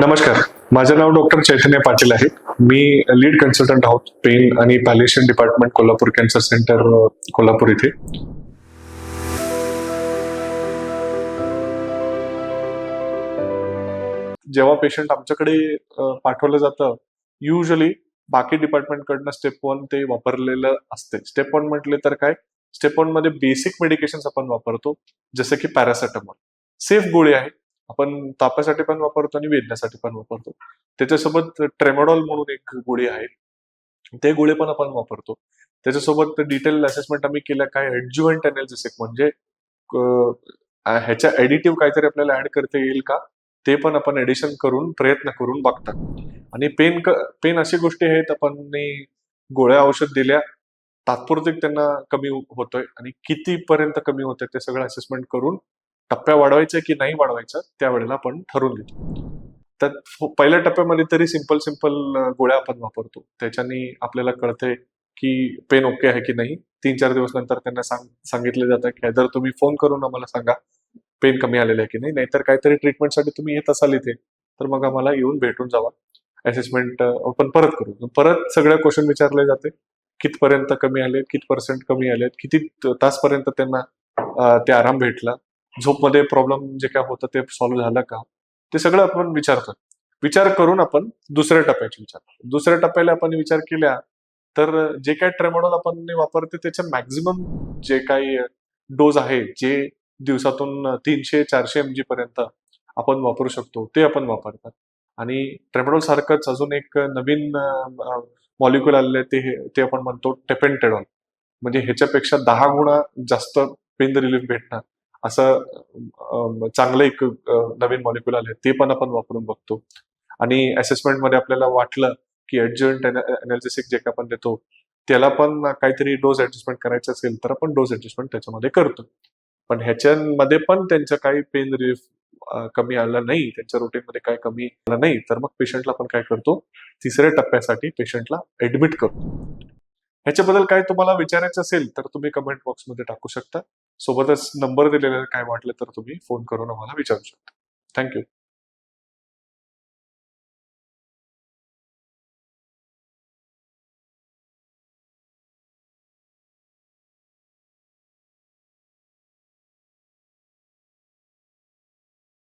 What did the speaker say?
नमस्कार. माझं नाव डॉक्टर चैतन्य पाटील आहे. मी लीड कन्सल्टंट आहोत पेन आणि palliation department Kolhapur cancer centre Kolhapur इथे. जेव्हा पेशंट आमच्याकडे पाठवलं जातं युजली बाकी डिपार्टमेंटकडनं स्टेप वन ते वापरलेलं असते. स्टेप वन म्हटले तर काय? स्टेप वनमध्ये बेसिक मेडिकेशन आपण वापरतो जसं की पॅरासेटामॉल सेफ गोळी आहे आपण तापासाठी पण वापरतो आणि वेदण्यासाठी पण वापरतो. त्याच्यासोबत ट्रेमोडॉल म्हणून एक गोळी आहे. ते गोळे पण आपण वापरतो. त्याच्यासोबत डिटेल असेसमेंट आम्ही केलं काय एडज्युएंट अनालिसिस म्हणजे ह्याच्या एडिटिव्ह काहीतरी आपल्याला ऍड करता येईल का? ते पण आपण एडिशन करून प्रयत्न करून बघतात. आणि पेन पेन अशी गोष्टी आहेत आपण गोळ्या औषध दिल्या तात्पुरते त्यांना कमी होतोय आणि कितीपर्यंत कमी होतंय ते सगळं असेसमेंट करून टप्प्या वाढवायच्या की नाही वाढवायच्या त्यावेळेला आपण ठरवून घेतो. तर हो, पहिल्या टप्प्यामध्ये तरी सिंपल सिंपल गोळ्या आपण वापरतो. त्याच्याने आपल्याला कळते की पेन ओके आहे की नाही. तीन चार दिवस नंतर त्यांना सांग सांगितलं जातं की जर तुम्ही फोन करून आम्हाला सांगा पेन कमी आलेलं आहे की नाही. नाहीतर काहीतरी ट्रीटमेंटसाठी तुम्ही येत असाल इथे तर मग आम्हाला येऊन भेटून जावा. असेसमेंट आपण परत करू. परत सगळ्या क्वेश्चन विचारले जाते कितपर्यंत कमी आले किती पर्सेंट कमी आले किती तासपर्यंत त्यांना ते आराम भेटला झोपमध्ये प्रॉब्लेम जे काय होतं ते सॉल्व्ह झालं का? ते सगळं आपण विचारतो विचार करून आपण दुसऱ्या टप्प्याचे विचार दुसऱ्या टप्प्याला आपण विचार केल्या तर जे काय ट्रेमोडॉल आपण वापरते त्याचे मॅक्झिमम जे काही डोज आहे जे दिवसातून तीनशे चारशे एम जी पर्यंत आपण वापरू शकतो ते आपण वापरतात. आणि ट्रेमोडॉल सारखंच अजून एक नवीन मॉलिक्युल आलेले ते हे- ते आपण म्हणतो टेपेंटेडॉल म्हणजे ह्याच्यापेक्षा दहा गुणा जास्त पेन रिलीफ भेटणार. असं चांगलं एक नवीन मॉलिक्युल आले ते पण आपण वापरून बघतो. आणि असेसमेंटमध्ये आपल्याला वाटलं की ऍडजंट अनालिसिस जे काही आपण देतो त्याला पण काहीतरी डोस ऍडजस्टमेंट करायचं असेल तर आपण डोस ऍडजस्टमेंट त्याच्यामध्ये करतो. पण ह्याच्यामध्ये पण त्यांचं काही पेन रिलीफ कमी आला नाही त्यांच्या रुटीन मध्ये काय कमी आलं नाही तर मग पेशंटला आपण काय करतो? तिसऱ्या टप्प्यासाठी पेशंटला ऍडमिट करतो. ह्याच्याबद्दल काय तुम्हाला विचारायचं असेल तर तुम्ही कमेंट बॉक्समध्ये टाकू शकता. सोबतच नंबर दिलेला काय वाटलं तर तुम्ही फोन करून आम्हाला विचारू शकता. थँक्यू